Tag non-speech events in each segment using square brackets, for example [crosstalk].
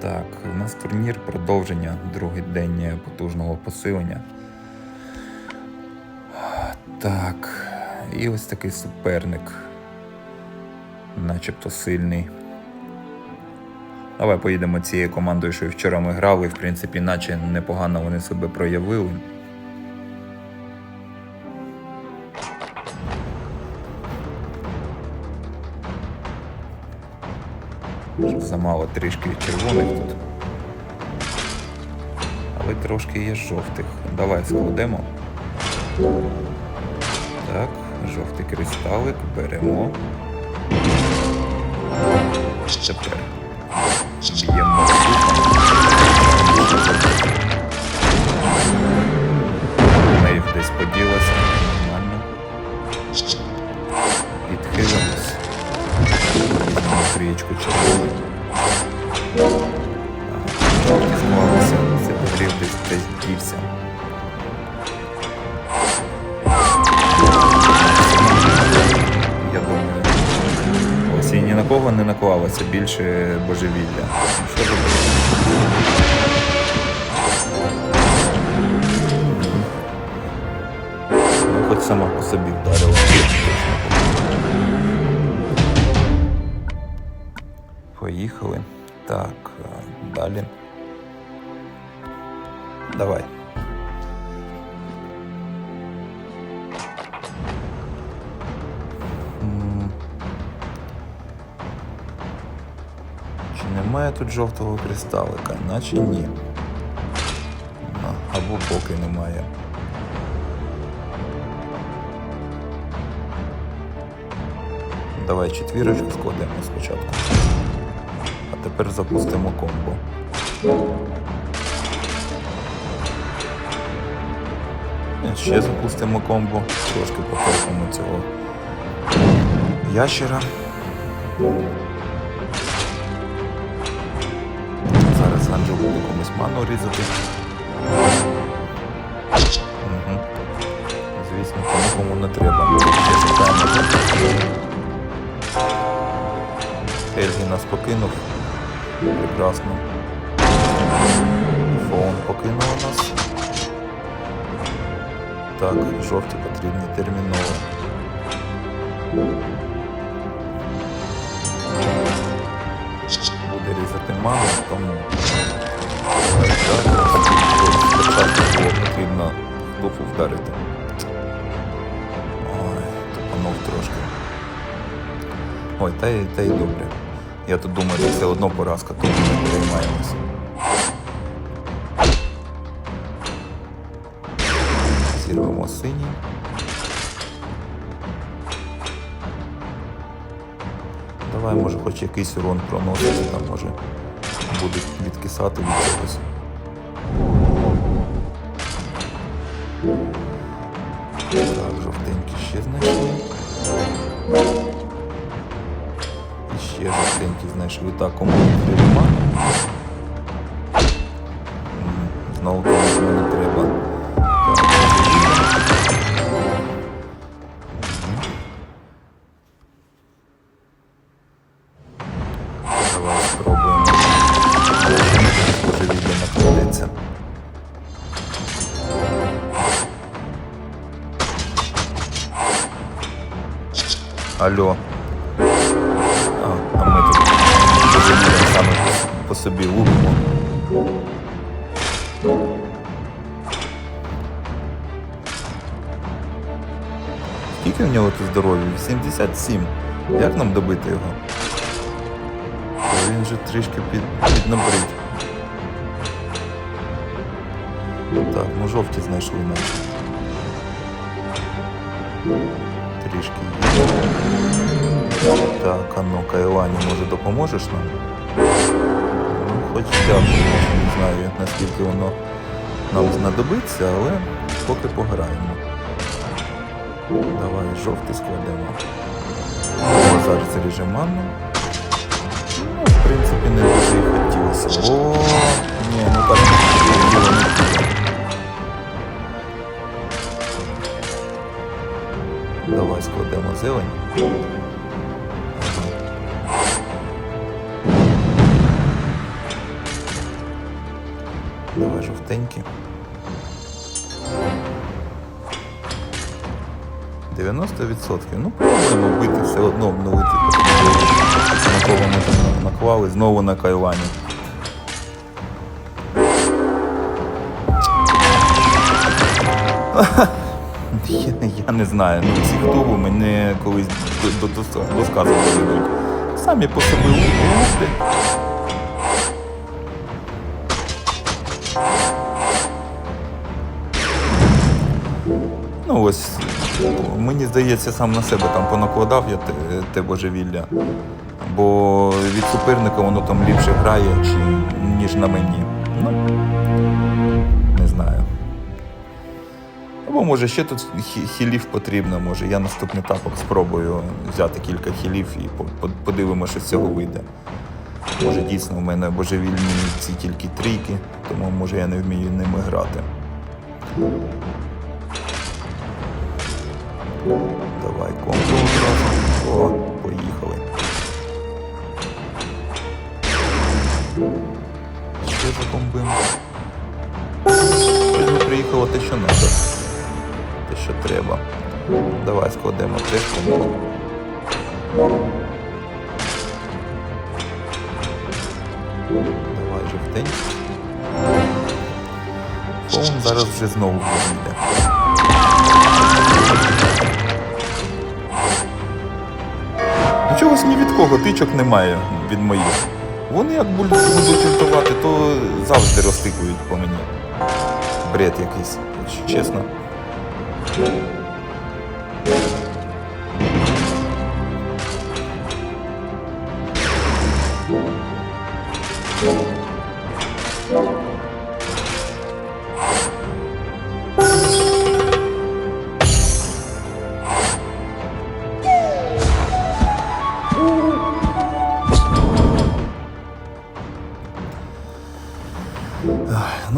Так, у нас турнір продовження, другий день потужного посилення. Так, і ось такий суперник. Начебто сильний. Давай поїдемо цією командою, що вчора ми грали. В принципі, наче непогано вони себе проявили. Замало трішки червоних тут. Але трошки є жовтих. Давай складемо. Так, жовтий кристалик беремо. Тепер б'ємо кого не наклалося більше божевілля. Що Ну, хоч сама по собі вдарила. Поїхали. Так, далі. Давай. Немає тут жовтого кристалика? Наче ні. А, Або поки немає. Давай четвірочку складемо спочатку. А тепер запустимо комбо. Е, Ще запустимо комбо, трошки потерпимо цього ящера. Анджел буде комусь ману різати. Угу. Звісно, кому не треба. Ще нас покинув. Прекрасно. Фоун покинула нас. Так, жовті потрібні терміново. Вдарити. Ой, тупанув трошки. Ой, та й, та й добре. Я тут думаю, це все одно поразка, тому не переймаємося. Зірвемо синій. Давай, може, хоч якийсь урон проносити, там може буде відкисати від чогось. Ще жовтенькі знайшли. Так, кому нема. М, Знову комусь не треба. Так, Давай спробуємо. Божевілля накладеться. Алло. По лупимо. Скільки в нього тут здоров'я? 87. Як нам добити його? Він же трішки під, піднабрид. Так, ну жовті знайшли наші. Трішки. Так, а ну Кайлані, може допоможеш нам? Дякую, не знаю, наскільки воно нам знадобиться, але поки пограємо. Давай жовтий складемо. О, зараз режим ману. Ну, в принципі, не дуже хотілося. О, ні, ну так не піде. Давай складемо зелень. Давай жовтенький. 90%. Ну, пробуємо бити все одно обновити. На кого ми там наклали, знову на кайлані. Я, [laughs] я не знаю, ну ці хтову мене колись до, до, до, до сказу доведуть. Самі по собі луплять. Ось, мені здається, сам на себе там понакладав я те, те божевілля. Бо від суперника воно там ліпше грає, чи, ніж на мені. Ну, не знаю. Або може ще тут хі- хілів потрібно, може я наступний тапок спробую взяти кілька хілів і по- по- подивимося, що з цього вийде. Може дійсно в мене божевільні ці тільки трійки, тому може я не вмію ними грати. Давай комбо одразу. О, поїхали. Що за комбим? Сьогодні приїхало те, що треба. Те, що треба. Давай складемо комбо. Давай жовтенький. Фоун зараз вже знову підійде. Ні від кого тичок немає від моїх. Вони як будуть ультувати, то завжди розтикують по мені. Бред якийсь, чесно.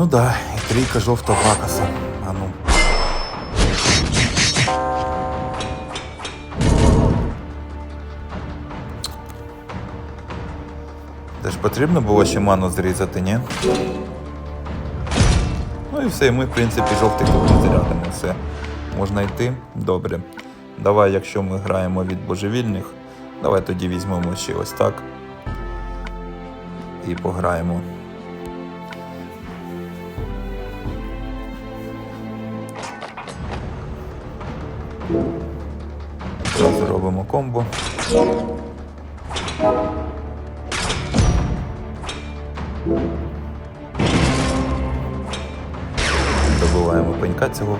Ну да, і трійка жовта бакаса. А ну. Теж потрібно було ще ману зрізати, ні? Ну і все, ми, в принципі, жовтих тут не зарядимо. Все. Можна йти. Добре. Давай, якщо ми граємо від божевільних, давай тоді візьмемо ще ось так. І пограємо. Зараз зробимо комбо. Добиваємо пенька цього.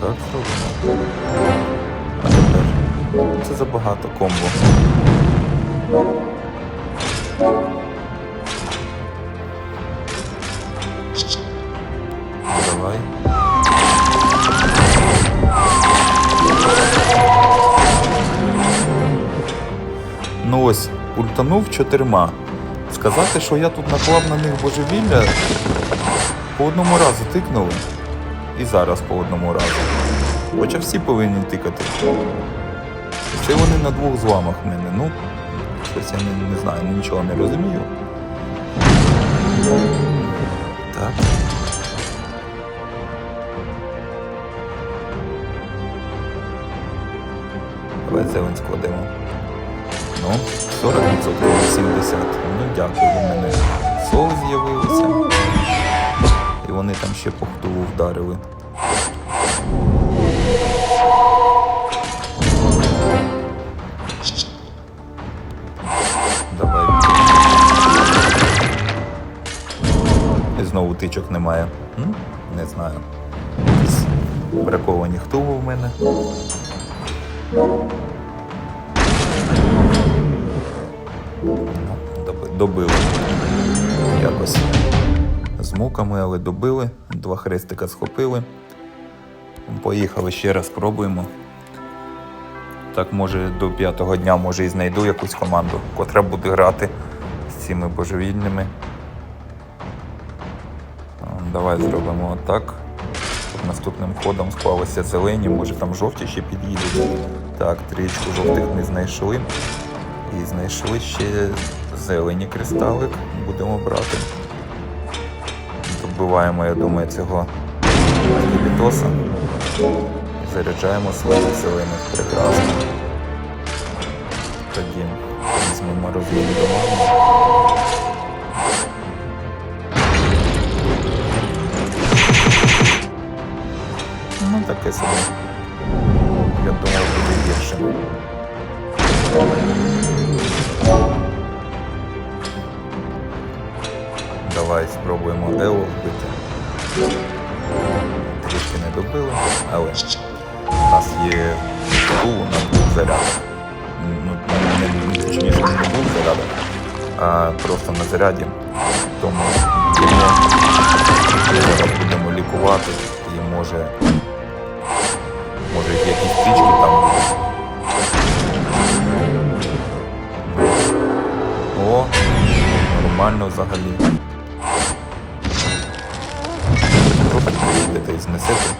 Так, зробимо. А тепер це забагато комбо. Давай. Ну ось, ультанув чотирма. Сказати, що я тут наклав на них божевілля, по одному разу тикнули. І зараз по одному разу. Хоча всі повинні тикати. Це вони на двох зламах в мене. Ну, щось я не, не знаю, нічого не розумію. Так. Зелень складемо. Ну, 40% 80. Ну дякую, у мене сол з'явилися. І вони там ще по хтову вдарили. Давай. І знову тичок немає. М? Не знаю. Якісь браковані хтово в мене. Добили. Якось з муками, але добили. Два хрестика схопили. Поїхали ще раз спробуємо. Так, може, до п'ятого дня може і знайду якусь команду, котра буде грати з цими божевільними. Давай зробимо отак. наступним ходом склалися зелені, може там жовті ще під'їдуть. Так, трічку жовтих не знайшли. І знайшли ще зелені кристалик. Будемо брати. Добиваємо, я думаю, цього скелетоса. І заряджаємо своїх зелених прекрасно. Тоді візьмемо мами. Ну, таке собі. Я думав, буде гірше. Спробуємо Ео вбити. Трішки не добили, але у нас є тул на двох зарядах. Ну, не, точніше, не на двох зарядах, а просто на заряді. Тому зараз будемо лікувати і може. Може якісь стрічки там будуть. О, нормально взагалі. І знесете.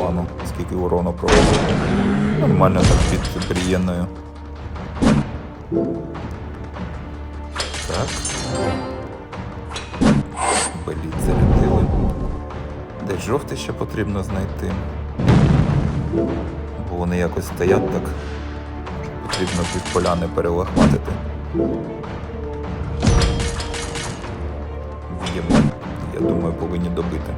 Ладно, скільки урону проводить. Нормально так під приємною. Так. Боліт зарядили. Десь жовтий ще потрібно знайти. Бо вони якось стоять так. Потрібно під поляни перелахматити. Я думаю, повинні добити.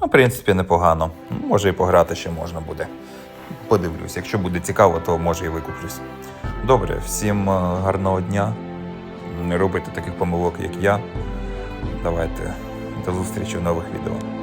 Ну, в принципі, непогано. Може і пограти ще можна буде. Подивлюсь. Якщо буде цікаво, то може і викуплюсь. Добре, всім е, гарного дня. Не робити таких помилок, як я. Давайте до зустрічі в нових відео.